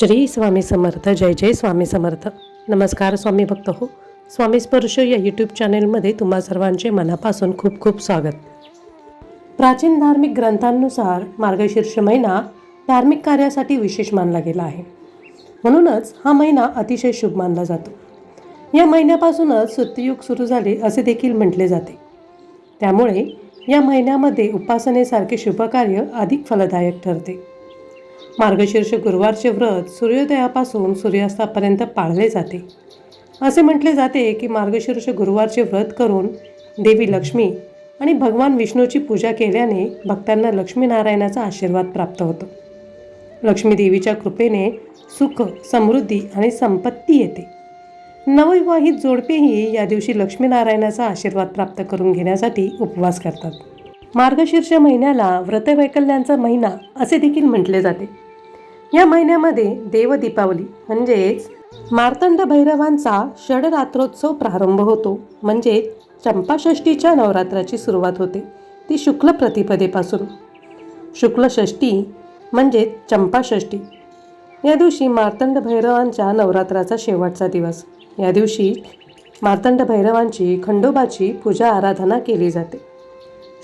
श्री स्वामी समर्थ जय जय स्वामी समर्थ. नमस्कार स्वामी भक्त हो. स्वामी स्पर्श या यूट्यूब चॅनेलमध्ये तुम्हा सर्वांचे मनापासून खूप खूप स्वागत. प्राचीन धार्मिक ग्रंथांनुसार मार्गशीर्ष महिना धार्मिक कार्यासाठी विशेष मानला गेला आहे. म्हणूनच हा महिना अतिशय शुभ मानला जातो. या महिन्यापासूनच सत्ययुग सुरू झाले असे देखील म्हटले जाते. त्यामुळे या महिन्यामध्ये उपासनेसारखे शुभकार्य अधिक फलदायक ठरते. मार्गशीर्ष गुरुवारचे व्रत सूर्योदयापासून सूर्यास्तापर्यंत पाळले जाते. असे म्हटले जाते की मार्गशीर्ष गुरुवारचे व्रत करून देवी लक्ष्मी आणि भगवान विष्णूची पूजा केल्याने भक्तांना लक्ष्मीनारायणाचा आशीर्वाद प्राप्त होतो. लक्ष्मी देवीच्या कृपेने सुख समृद्धी आणि संपत्ती येते. नवविवाहित जोडपेही या दिवशी लक्ष्मीनारायणाचा आशीर्वाद प्राप्त करून घेण्यासाठी उपवास करतात. मार्गशीर्ष महिन्याला व्रतवैकल्यांचा महिना असे देखील म्हटले जाते. या महिन्यामध्ये देव दीपावली म्हणजेच मार्तंड भैरवांचा षडरात्रोत्सव प्रारंभ होतो. म्हणजे चंपाषष्टीच्या नवरात्राची सुरुवात होते. ती शुक्ल प्रतिपदेपासून. शुक्ल षष्टी म्हणजे चंपाषष्टी या दिवशी मार्तंड भैरवांच्या नवरात्राचा शेवटचा दिवस. या दिवशी मार्तंड भैरवांची खंडोबाची पूजा आराधना केली जाते.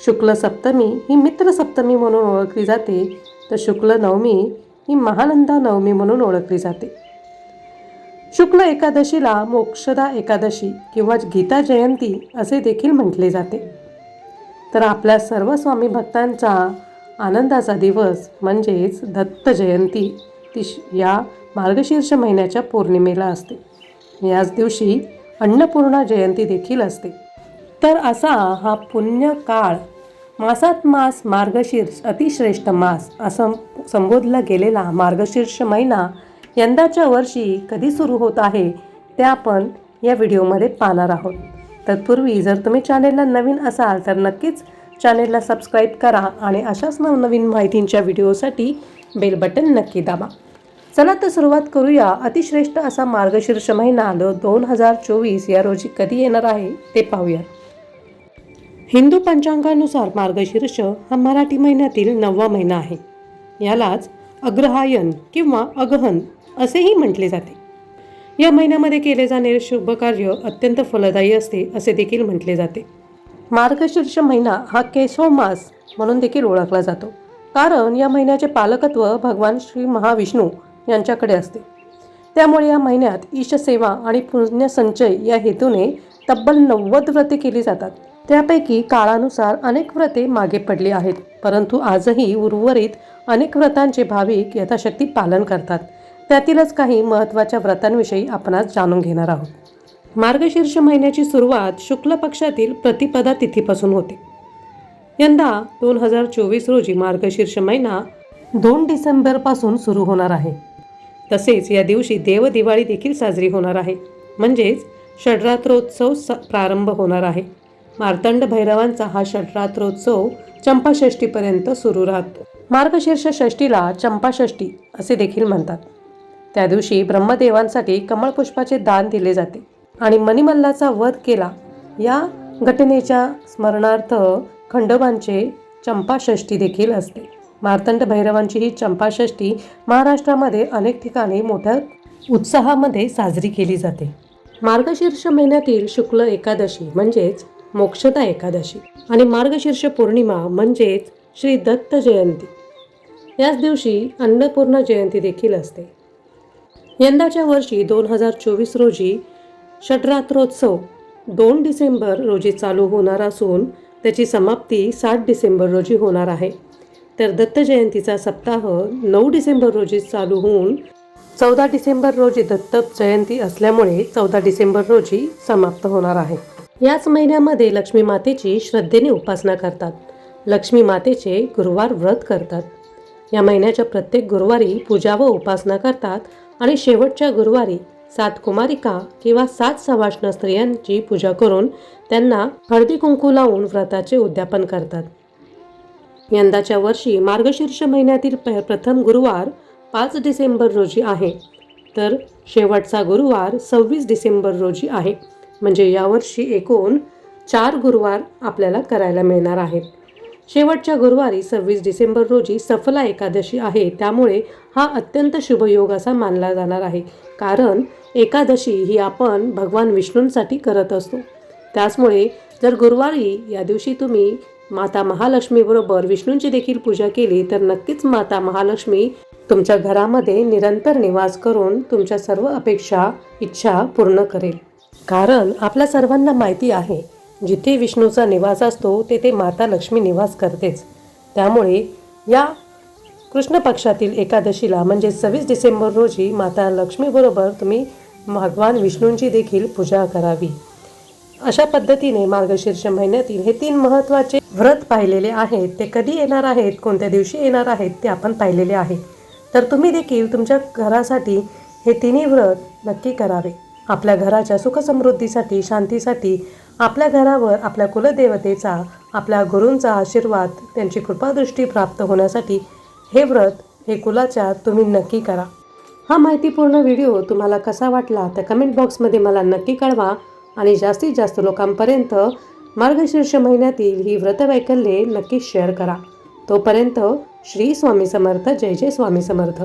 शुक्ल सप्तमी ही मित्र सप्तमी म्हणून ओळखली जाते. तर शुक्ल नवमी ही महानंदा नवमी म्हणून ओळखली जाते. शुक्ल एकादशीला मोक्षदा एकादशी किंवा गीता जयंती असे देखील म्हटले जाते. तर आपल्या सर्व स्वामी भक्तांचा आनंदाचा दिवस म्हणजेच दत्त जयंती ती श- या मार्गशीर्ष महिन्याच्या पौर्णिमेला असते. याच दिवशी अन्नपूर्णा जयंती देखील असते. तर असा हा पुण्य काळ मासात मास मार्गशीर्ष अतिश्रेष्ठ मास असं संबोधला गेलेला मार्गशीर्ष महिना यंदाच्या वर्षी कधी सुरू होत आहे ते आपण या व्हिडिओमध्ये पाहणार आहोत. तत्पूर्वी जर तुम्ही चॅनेलला नवीन असाल तर नक्कीच चॅनेलला सबस्क्राईब करा आणि अशाच नवनवीन माहितींच्या व्हिडिओसाठी बेल बटन नक्की दाबा. चला तर सुरुवात करूया. अतिश्रेष्ठ असा मार्गशीर्ष महिना दोन हजार चोवीस या रोजी कधी येणार आहे ते पाहूया हिंदू पंचांगानुसार मार्गशीर्ष हा मराठी महिन्यातील नववा महिना आहे. यालाच अग्रहायन किंवा अगहन असेही म्हटले जाते. या महिन्यामध्ये केले जाणारे शुभ कार्य अत्यंत फलदायी असते असे देखील म्हटले जाते. मार्गशीर्ष महिना हा केशव मास म्हणून देखील ओळखला जातो. कारण या महिन्याचे पालकत्व भगवान श्री महाविष्णू यांच्याकडे असते. त्यामुळे या महिन्यात ईशसेवा आणि पुण्यसंचय या हेतूने तब्बल नव्वद व्रते केली जातात. त्यापैकी काळानुसार अनेक व्रते मागे पडली आहेत. परंतु आजही उर्वरित अनेक व्रतांचे भाविक यथाशक्ती पालन करतात. त्यातीलच काही महत्त्वाच्या व्रतांविषयी आपण आज जाणून घेणार आहोत. मार्गशीर्ष महिन्याची सुरुवात शुक्ल पक्षातील प्रतिपदा तिथीपासून होते. यंदा दोन हजार चोवीस रोजी मार्गशीर्ष महिना दोन डिसेंबरपासून सुरू होणार आहे. तसेच या दिवशी देव दिवाळी देखील साजरी होणार आहे. म्हणजेच षडरात्रोत्सव स प्रारंभ होणार आहे. मार्तंड भैरवांचा हा षडरात्रोत्सव चंपाषष्टीपर्यंत सुरू राहतो. मार्गशीर्ष षष्टीला चंपाषष्टी असे देखील म्हणतात. त्या दिवशी ब्रह्मदेवांसाठी कमळपुष्पाचे दान दिले जाते आणि मणिमल्लाचा वध केला. या घटनेच्या स्मरणार्थ खंडोबांचे चंपाषष्टी देखील असते. मार्तंड भैरवांची ही चंपाषष्टी महाराष्ट्रामध्ये अनेक ठिकाणी मोठ्या उत्साहामध्ये साजरी केली जाते. मार्गशीर्ष महिन्यातील शुक्ल एकादशी म्हणजेच मोक्षदा एकादशी आणि मार्गशीर्ष पौर्णिमा म्हणजेच श्री दत्त जयंती. याच दिवशी अन्नपूर्णा जयंती देखील असते. यंदाच्या वर्षी दोन हजार चोवीस रोजी षडरात्रोत्सव दोन डिसेंबर रोजी चालू होणार असून त्याची समाप्ती सात डिसेंबर रोजी होणार आहे. तर दत्त जयंतीचा सप्ताह नऊ डिसेंबर रोजी चालू होऊन चौदा डिसेंबर रोजी दत्त जयंती असल्यामुळे चौदा डिसेंबर रोजी समाप्त होणार आहे. याच महिन्यामध्ये लक्ष्मी मातेची श्रद्धेने उपासना करतात. लक्ष्मी मातेचे गुरुवार व्रत करतात. या महिन्याच्या प्रत्येक गुरुवारी पूजा व उपासना करतात आणि शेवटच्या गुरुवारी सात कुमारिका किंवा सात सवाष्ण स्त्रियांची पूजा करून त्यांना हळदी कुंकू लावून व्रताचे उद्यापन करतात. यंदाच्या वर्षी मार्गशीर्ष महिन्यातील प्रथम गुरुवार पाच डिसेंबर रोजी आहे. तर शेवटचा गुरुवार सव्वीस डिसेंबर रोजी आहे. म्हणजे यावर्षी एकूण चार गुरुवार आपल्याला करायला मिळणार आहेत. शेवटच्या गुरुवारी सव्वीस डिसेंबर रोजी सफला एकादशी आहे त्यामुळे हा अत्यंत शुभ योग असा मानला जाणार आहे. कारण एकादशी ही आपण भगवान विष्णूंसाठी करत असतो. त्याचमुळे जर गुरुवारी या दिवशी तुम्ही माता महालक्ष्मीबरोबर विष्णूंची देखील पूजा केली तर नक्कीच माता महालक्ष्मी तुमच्या घरामध्ये निरंतर निवास करून तुमच्या सर्व अपेक्षा इच्छा पूर्ण करेल. कारण आपल्या सर्वांना माहिती आहे जिथे विष्णूचा निवास असतो तेथे माता लक्ष्मी निवास करतेच. त्यामुळे या कृष्ण पक्षातील एकादशीला म्हणजे सव्वीस डिसेंबर रोजी माता लक्ष्मीबरोबर तुम्ही भगवान विष्णूंची देखील पूजा करावी. अशा पद्धतीने मार्गशीर्ष महिन्यातील हे तीन महत्त्वाचे व्रत पाहिलेले आहेत. ते कधी येणार आहेत कोणत्या दिवशी येणार आहेत ते आपण पाहिलेले आहे. तर तुम्ही देखील तुमच्या घरासाठी हे तिन्ही व्रत नक्की करावे. आपल्या घराच्या सुखसमृद्धीसाठी शांतीसाठी आपल्या घरावर आपल्या कुलदेवतेचा आपल्या गुरूंचा आशीर्वाद त्यांची कृपादृष्टी प्राप्त होण्यासाठी हे व्रत हे कुलाच्या तुम्ही नक्की करा. हा माहितीपूर्ण व्हिडिओ तुम्हाला कसा वाटला तर कमेंट बॉक्समध्ये मला नक्की कळवा आणि जास्तीत जास्त लोकांपर्यंत मार्गशीर्ष महिन्यातील ही व्रतवैकल्ये नक्की शेअर करा. तोपर्यंत श्री स्वामी समर्थ जय जय स्वामी समर्थ.